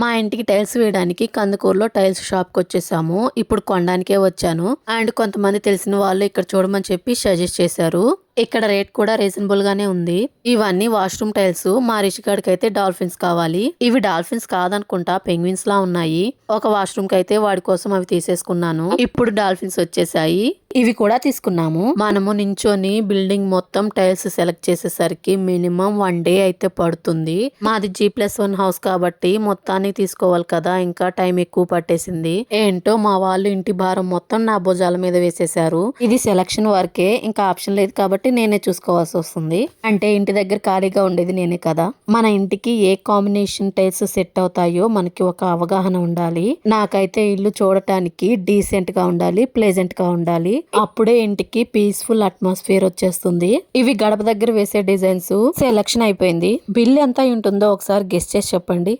మా ఇంటికి టైల్స్ వేయడానికి కందుకూరులో టైల్స్ షాప్కి వచ్చేసాము. ఇప్పుడు కొనడానికే వచ్చాను. అండ్ కొంతమంది తెలిసిన వాళ్ళు ఇక్కడ చూడమని చెప్పి సజెస్ట్ చేశారు. ఇక్కడ రేట్ కూడా రీజనబుల్ గానే ఉంది. ఇవన్నీ వాష్రూమ్ టైల్స్ మా రిషిగాడికి అయితే డాల్ఫిన్స్ కావాలి. ఇవి డాల్ఫిన్స్ కాదనుకుంటా పెంగ్విన్స్ లా ఉన్నాయి. ఒక వాష్రూమ్కి అయితే వాడి కోసం అవి తీసేసుకున్నాను. ఇప్పుడు డాల్ఫిన్స్ వచ్చేసాయి. ఇవి కూడా తీసుకున్నాము. మనము నించొని బిల్డింగ్ మొత్తం టైల్స్ సెలెక్ట్ చేసేసరికి మినిమం వన్ డే అయితే పడుతుంది. మాది జీ ప్లస్ వన్ హౌస్ కాబట్టి మొత్తాన్ని తీసుకోవాలి కదా ఇంకా టైం ఎక్కువ పట్టేసింది. ఏంటో మా వాళ్ళు ఇంటి భారం మొత్తం నా భుజాల మీద వేసేసారు ఇది సెలక్షన్ వరకే ఇంకా ఆప్షన్ లేదు కాబట్టి నేనే చూసుకోవాల్సి వస్తుంది. అంటే ఇంటి దగ్గర ఖాళీగా ఉండేది నేనే కదా. మన ఇంటికి ఏ కాంబినేషన్ టైల్స్ సెట్ అవుతాయో మనకి ఒక అవగాహన ఉండాలి. నాకైతే ఇల్లు చూడటానికి డీసెంట్గా ఉండాలి ప్లెజెంట్గా ఉండాలి. అప్పుడే ఇంటికి పీస్ఫుల్ అట్మాస్ఫియర్ వచ్చేస్తుంది. ఇవి గడప దగ్గర వేసే డిజైన్స్ సెలక్షన్ అయిపోయింది. బిల్ ఎంత ఉంటుందో ఒకసారి గెస్ట్ చేసి చెప్పండి.